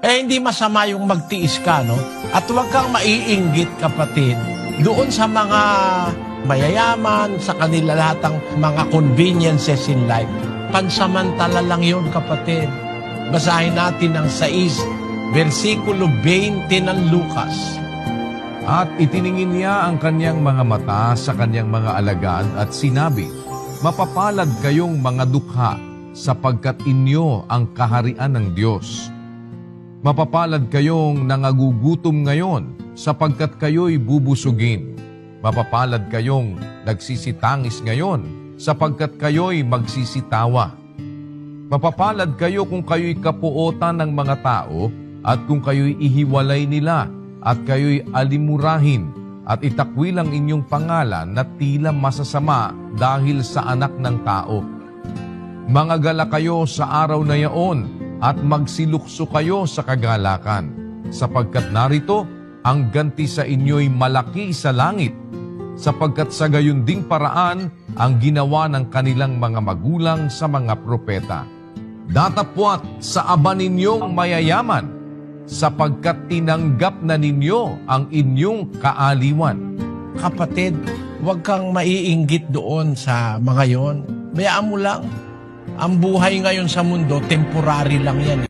Eh, hindi masama yung magtiis ka, no? At huwag kang maiinggit, kapatid, doon sa mga mayayaman, sa kanila lahat ng mga conveniences in life. Pansamantala lang yun, kapatid. Basahin natin ang 6, versikulo 20 ng Lucas. At itiningin niya ang kanyang mga mata sa kanyang mga alagad at sinabi, Mapapalad kayong mga dukha sapagkat inyo ang kaharian ng Diyos. Mapapalad kayong nangagugutom ngayon sapagkat kayo'y bubusugin. Mapapalad kayong nagsisitangis ngayon sapagkat kayo'y magsisitawa. Mapapalad kayo kung kayo'y kapuotan ng mga tao at kung kayo'y ihiwalay nila at kayo'y alimurahin at itakwil ang inyong pangalan na tila masasama dahil sa anak ng tao. Mga gala kayo sa araw na yaon at magsilukso kayo sa kagalakan, sapagkat narito ang ganti sa inyo'y malaki sa langit, sapagkat sa gayon ding paraan ang ginawa ng kanilang mga magulang sa mga propeta. Datapwat sa aba ninyong mayayaman, sapagkat tinanggap na ninyo ang inyong kaaliwan. Kapatid, huwag kang maiinggit doon sa mga yon. Bayaan mo lang. Ang buhay ngayon sa mundo, temporary lang yan.